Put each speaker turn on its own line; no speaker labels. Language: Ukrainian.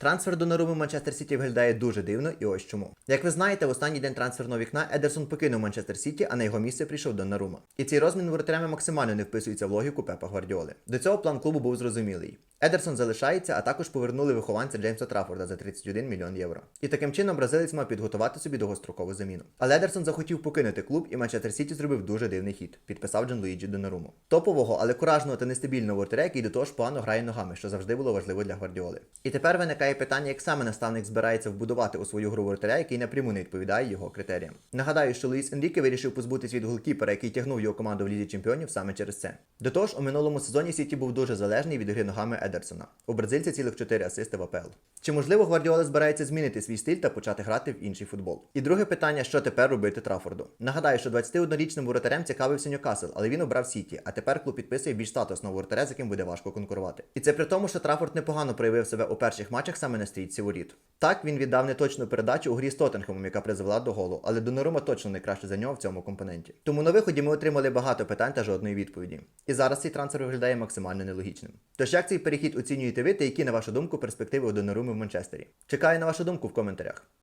Трансфер до Наруму Манчестер Сіті виглядає дуже дивно, і ось чому. Як ви знаєте, в останній день трансферного вікна Едерсон покинув Манчестер Сіті, а на його місце прийшов Донарума. І цей розмін воротарями максимально не вписується в логіку Пепа Гвардіоли. До цього план клубу був зрозумілий. Едерсон залишається, а також повернули вихованця Джеймса Трафорда за 31 мільйон євро. І таким чином бразилець мав підготувати собі довгострокову заміну. Але Едерсон захотів покинути клуб, і Манчестер Сіті зробив дуже дивний хід. Підписав Джан Луїджі Донаруму. Топового, але куражного та нестабільного воротаря, який до того ж погано грає ногами, що завжди було важливо для Гвардіоли. І тепер виникає питання, як саме наставник збирається вбудувати у свою гру воротаря, який напряму не відповідає його критеріям. Нагадаю, що Луїс Енріке вирішив позбутись від голкіпера, який тягнув його команду в Лізі Чемпіонів саме через це. До того ж, у минулому сезоні Сіті був дуже залежний від гри ногами Едерсона. У бразильця цілих 4 асисти в АПЛ. Чи можливо Гвардіола збирається змінити свій стиль та почати грати в інший футбол? І друге питання, що тепер робити Трафорду? Нагадаю, що 21-річним воротарем цікавився Ньюкасл, але він обрав Сіті, а тепер клуб підписує більш статусного воротаря, з яким буде важко конкурувати. І це при тому, що Трафорд непогано проявив себе у перших матчах саме на стрійці воріт. Так він віддав неточну передачу у грі з Тоттенхемом, яка призвела до голу, але Донорума точно не краще за нього в цьому компоненті. Тому на виході ми отримали багато питань та жодної відповіді. І зараз цей трансфер виглядає максимально нелогічним. Тож як цей перехід оцінюєте ви та які, на вашу думку, перспективи у Доноруми в Манчестері? Чекаю на вашу думку в коментарях.